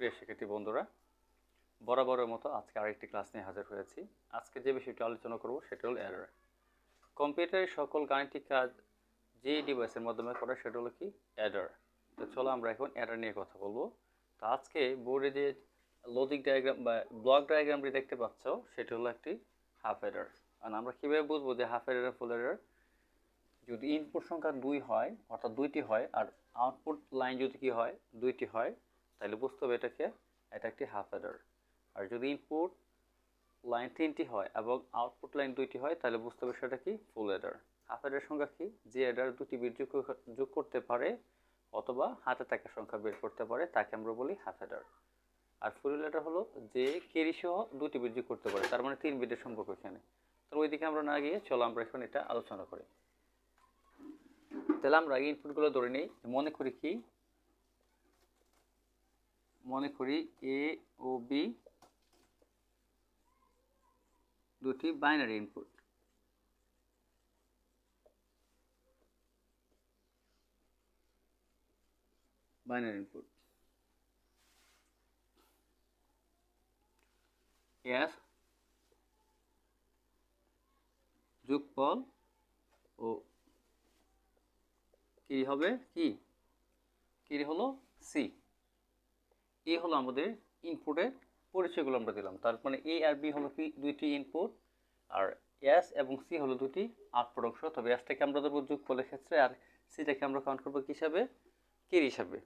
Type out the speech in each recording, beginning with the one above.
প্রিয় শিক্ষার্থী বন্ধুরা, বরাবরের মতো আজকে আরেকটি ক্লাস নিয়ে হাজির হয়েছি। আজকে যে বিষয়টি আলোচনা করব সেটা হল এরর কম্পিউটারের সকল গাণিতিক কাজ যে ডিভাইসের মাধ্যমে করে সেটা হলো কি? অ্যাডার তো চলো আমরা এখন অ্যাডার নিয়ে কথা বলব। তো আজকে বোর্ডে যে লজিক ডায়াগ্রাম বা ব্লক ডায়াগ্রামটি দেখতে পাচ্ছ, সেটা হলো একটি হাফ অ্যাডার আর আমরা কীভাবে বুঝব যে হাফ অ্যাডার ফুল অ্যাডার যদি ইনপুট সংখ্যা দুই হয়, অর্থাৎ দুইটি হয়, আর আউটপুট লাইন যদি কি হয়, দুইটি হয় তাহলে বুঝতে হবে এটাকে, এটা একটি হাফ অ্যাডার আর যদি ইনপুট লাইন তিনটি হয় এবং আউটপুট লাইন দুইটি হয় তাহলে বুঝতে হবে সেটা কি? ফুল অ্যাডার হাফ অ্যাডার সংখ্যা কি? যে অ্যাডার দুটি বিট যোগ করতে পারে অথবা হাতে থাকা সংখ্যা বের করতে পারে, তাকে আমরা বলি হাফ অ্যাডার আর ফুল অ্যাডার হলো যে কেরি সহ দুটি বিট যোগ করতে পারে, তার মানে তিন বিটের সম্পর্ক এখানে। তো ওইদিকে আমরা না গিয়ে চলো আমরা এখন এটা আলোচনা করি। তাহলে আমরা ইনপুটগুলো ধরে নিই, মনে করি কি? মনে করি এ ও বি দুটি binary input binary input S যোগফল ও কি হবে? কি? কি হলো? সি এ হলো আমাদের ইনপুটের পরিচয়গুলো আমরা দিলাম। তার মানে এ আর বি হলো কি? দুইটি ইনপুট আর এস এবং সি হলো দুটি আউটপুট অংশ। তবে এসটাকে আমরা ধরবো যোগফলের ক্ষেত্রে আর সিটাকে আমরা কাউন্ট করব কি হিসাবে? কের হিসাবে।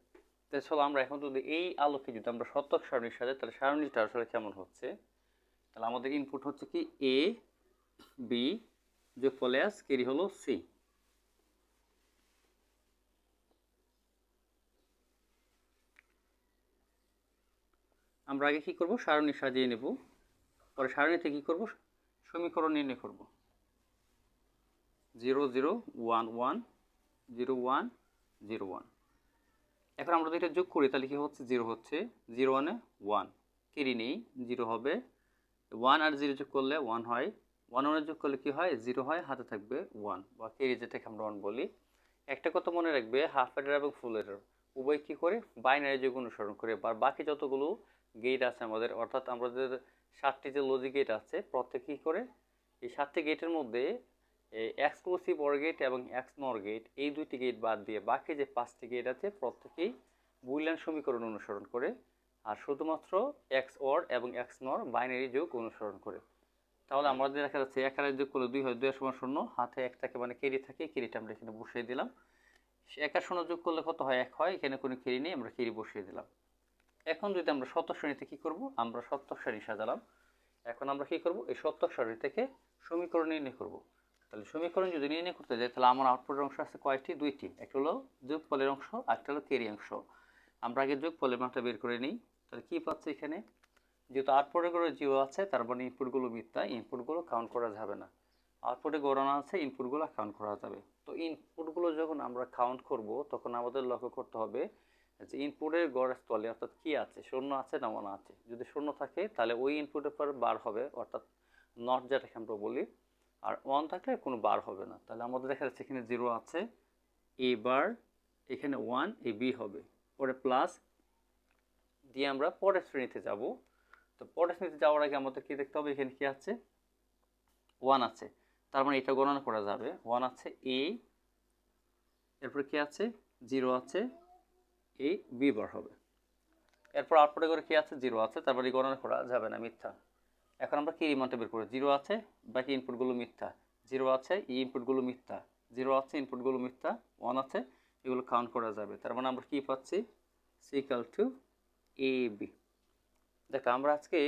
তো চলো আমরা এখন যদি এই আলোকে যদি আমরা শতক সারণীর সাথে, তাহলে সারণীটা আসলে কেমন হচ্ছে? তাহলে আমাদের ইনপুট হচ্ছে কি? এ বি যোগফল এস কেরি হলো সি আমরা আগে কি করব? সারণী সাজিয়ে নেব। পরে সারণীতে কি করব? সমীকরণ নির্ণয় করব। Zero zero, one one, zero one zero, one. এখন আমরা যদি এটা যোগ করি, তাহলে কি হচ্ছে? জিরো হচ্ছে জিরো ওয়ানে ওয়ান। কেরি নেই, জিরো হবে ওয়ান আর জিরো যোগ করলে ওয়ান হয়। ওয়ান ওয়ানে যোগ করলে কি হয়? জিরো হয়, হাতে থাকবে ওয়ান। বা কেরি যেটাকে আমরা ওয়ান বলি। একটা কথা মনে রাখবে, হাফ এডার এবং ফুল এডার উভয় কী করে? বাইনারি যোগ অনুসরণ করে। বাকি যতগুলো গেট আছে আমাদের। অর্থাৎ আমাদের সাতটি যে লজিক গেট আছে, প্রত্যেক কী করে? এই সাতটি গেটের মধ্যে এক্সক্লুসিভ অর গেট এবং এক্স নর গেট এই দুইটি গেট বাদ দিয়ে বাকি যে পাঁচটি গেট আছে, প্রত্যেকেই বুলিয়ান সমীকরণ অনুসরণ করে আর শুধুমাত্র এক্স অর এবং এক্স নর বাইনারি যোগ অনুসরণ করে। তাহলে আমাদের দেখা যাচ্ছে এক আর এক যোগ করলে দুই হয় দুই সমান শূন্য, হাতে একটাকে মানে কেরি থাকে কেরিটা আমরা এখানে বসিয়ে দিলাম। সে একার শূন্য যোগ করলে কত হয়? এক হয়, এখানে কোনো কেরি নেই, আমরা কেরি বসিয়ে দিলাম। এখন যদি আমরা সত্তর শ্রেণীতে কী করব? আমরা সত্তর শ্রেণি সাজালাম। এখন আমরা কী করব? এই সত্তর শ্রেণি থেকে সমীকরণ নির্ণয় করব। তাহলে সমীকরণ যদি নির্ণয় করতে যাই, তাহলে আমার আউটপুটের অংশ আছে কয়টি? দুইটি। একটা হলো যোগফলের অংশ একটা হলো কেরি অংশ। আমরা আগে যোগফলের মানটা বের করে নিই। তাহলে কী পাচ্ছি এখানে? যেহেতু আউটপুটে করে জিরো আছে, তার মানে ইনপুটগুলো মিথ্যা। ইনপুটগুলো কাউন্ট করা যাবে না। আউটপুটে গড়ানো আছে ইনপুটগুলো কাউন্ট করা যাবে। তো ইনপুটগুলো যখন আমরা কাউন্ট করব, তখন আমাদের লক্ষ্য করতে হবে যে ইনপুটের গড় স্থলে অর্থাৎ কি আছে? শূন্য আছে না ওয়ান আছে? যদি শূন্য থাকে, তাহলে ওই ইনপুটের পর বার হবে, অর্থাৎ নট যেটাকে আমরা বলি। আর ওয়ান থাকলে কোনো বার হবে না। তাহলে আমাদের দেখা যাচ্ছে এখানে জিরো আছে এ বার, এখানে ওয়ান এ বি হবে। পরে প্লাস দিয়ে আমরা পরের শ্রেণীতে যাব। তো পরের শ্রেণীতে যাওয়ার আগে আমাদের কী দেখতে হবে? এখানে কি আছে? ওয়ান আছে। তার মানে এটা গণনা করা যাবে। ওয়ান আছে এ এরপরে কি আছে? জিরো আছে। এ বি বার হবে। এরপর আউটপুটে করে কি আছে? জিরো আছে তারপরে গণনা করা যাবে না, মিথ্যা। এখন আমরা কি রিমান্ডটা বের করি? জিরো আছে, বাকি ইনপুটগুলো মিথ্যা। জিরো আছে এই ইনপুটগুলো মিথ্যা। জিরো আছে ইনপুটগুলো মিথ্যা। ওয়ান আছে, এগুলো কাউন্ট করা যাবে। তার মানে আমরা কি পাচ্ছি? সিকাল টু এ বি দেখো, আমরা আজকে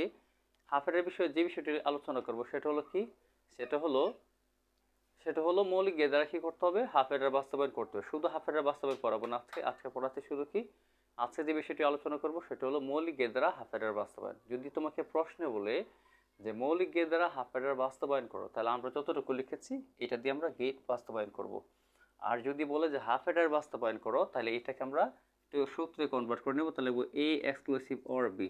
হাফের বিষয়ে যে বিষয়টি আলোচনা করব, সেটা হলো কি? সেটা হলো সেটা হলো মৌলিক গে দ্বারা কী করতে হবে হাফ এডার বাস্তবায়ন করতে হবে। শুধু হাফ এডার বাস্তবায়ন পড়াবো না আজকে আজকে পড়াতে শুধু কি? আজকে যে বিষয়টি আলোচনা করব সেটা হলো মৌলিক গে দ্বারা হাফ এডার বাস্তবায়ন। যদি তোমাকে প্রশ্নে বলে যে মৌলিক গে দ্বারা হাফ এডার বাস্তবায়ন করো, তাহলে আমরা যতটুকু লিখেছি, এটা দিয়ে আমরা গেট বাস্তবায়ন করব। আর যদি বলে যে হাফ এডার বাস্তবায়ন করো, তাহলে এটাকে আমরা একটু সূত্রে কনভার্ট করে নেব, তাহলে এ এক্সক্লুসিভ অর বি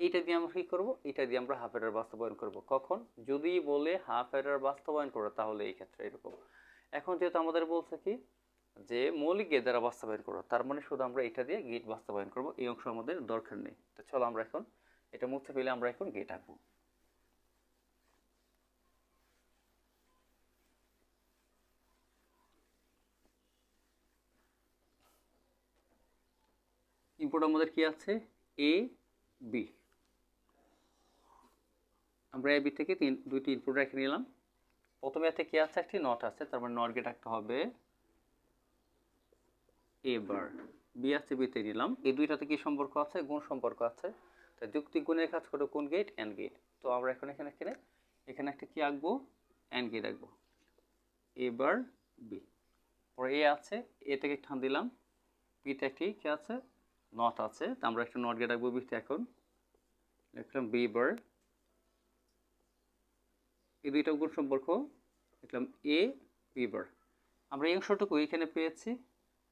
এইটা দিয়ে আমরা কী করব? এটা দিয়ে আমরা হাফ এডার বাস্তবায়ন করব। কখন? যদি বলে হাফ এডার বাস্তবায়ন করো, তাহলে এই ক্ষেত্রে এরকম। এখন যেহেতু আমাদের বলছে কি? যে মৌলিক গেট দ্বারা বাস্তবায়ন করো, তার মানে শুধু আমরা এটা দিয়ে গেট বাস্তবায়ন করব, এই অংশ আমাদের দরকার নেই। তো চলো আমরা এখন এটা মুছে ফেলে আমরা এখন গেট আঁকবো। ইনপুট আমাদের কি আছে? এ বি আমরা এ বি থেকে তিন, দুইটি ইনপুট রেখে নিলাম। প্রথমে এতে কি আছে? একটি নট আছে, তার মানে নট গেট একটা হবে। এবার বি আছে বিতে নিলাম। এই দুইটাতে কি সম্পর্ক আছে? গুণ সম্পর্ক আছে। তো যুক্তি গুণের কাজ করে কোন গেট অ্যান্ড গেট তো আমরা এখন এখানে এখানে এখানে একটা কি আঁকবো? অ্যান্ড গেট আঁকবো। এবার বি পরে এ আছে এ থেকে ঠান দিলাম। বিতে একটি কি আছে? নট আছে। তো আমরা একটা নট গেট আঁকবো বিতে এখন। লিখলাম বি বার এই দুইটা গুণ সম্পর্ক লিখলাম এ বি বার আমরা এই অংশটুকু এখানে পেয়েছি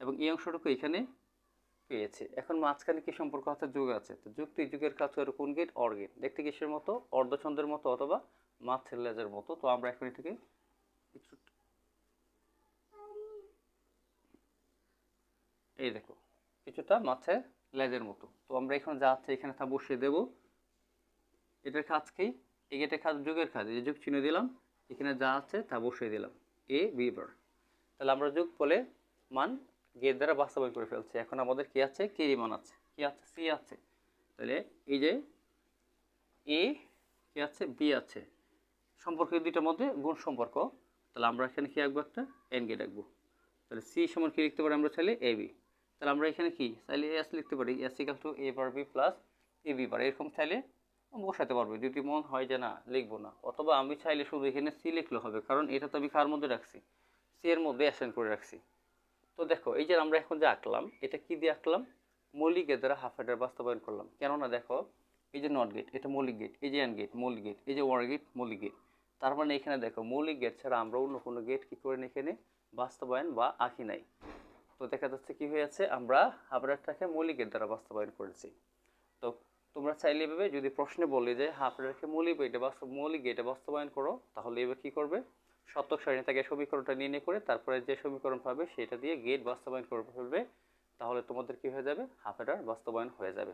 এবং এই অংশটুকু এখানে পেয়েছি। এখন মাঝখানে কি সম্পর্ক আছে? যুগ আছে। তো যুক্তি যুগের কাজ করে কোন গেট অর গেট দেখতে কিসের মতো? অর্ধচন্দ্রের মতো অথবা মাছের লেজের মতো। তো আমরা এখন এটাকে এই দেখো, কিছুটা মাছের লেজের মতো। তো আমরা এখানে যা আছে এখানে তা বসিয়ে দেব। এটার কাজ কি? এই গেটের কাজ যুগের কাজ এই যুগ চিহ্ন দিলাম, এখানে যা আছে তা বসিয়ে দিলাম। এ বি বার তাহলে আমরা যুগ বলে মান গেট দ্বারা বাস্তবায়ন করে ফেলছি। এখন আমাদের কি আছে? কেরি মান আছে। কি আছে সি আছে। তাহলে এই যে এ কি আছে বি আছে। সম্পর্ক দুইটার মধ্যে গুণ সম্পর্ক। তাহলে আমরা এখানে কি আঁকবো একটা? এন গেট আঁকবো। তাহলে সি সমান কি লিখতে পারি আমরা চাইলে? এ বি তাহলে আমরা এখানে কি? চাইলে এস লিখতে পারি। S equal to A bar B plus A B bar এরকম চাইলে বসাতে পারব। যদি মন হয় যে না, লিখব না। অথবা আমি চাইলে শুধু এখানে সি লিখলে হবে, কারণ এটা তো আমি কার মধ্যে রাখছি? সি এর মধ্যে অ্যাসাইন করে রাখছি। তো দেখো, এই যে আমরা এখন যে আঁকলাম, এটা কি দিয়ে আঁকলাম? মৌলিক গেট দ্বারা হাফ হেডার বাস্তবায়ন করলাম। কেননা দেখো, এই যে নট গেট এটা মৌলিক গেট এই যে অ্যান্ড গেট মৌলিক গেট এই যে ওয়ার গেট মৌলিক গেট তার মানে এখানে দেখো, মৌলিক গেট ছাড়া আমরা অন্য কোনো গেট কি করেন এখানে? বাস্তবায়ন বা আঁকি নাই। তো দেখা যাচ্ছে কি হয়েছে আমরা হাফডারটাকে মৌলিক গেট দ্বারা বাস্তবায়ন করেছি। তো তোমরা চাইলে এভাবে যদি প্রশ্নে বলে যে হাফডারকে মৌলিক এটা বাস্তব, মৌলিক এটা বাস্তবায়ন করো, তাহলে এবার কী করবে? সত্যক সারণী থেকে সমীকরণটা নিয়ে নিয়ে করে তারপরে যে সমীকরণ পাবে সেটা দিয়ে গেট বাস্তবায়ন করে ফেলবে তাহলে তোমাদের কী হয়ে যাবে? হাফ এডার বাস্তবায়ন হয়ে যাবে।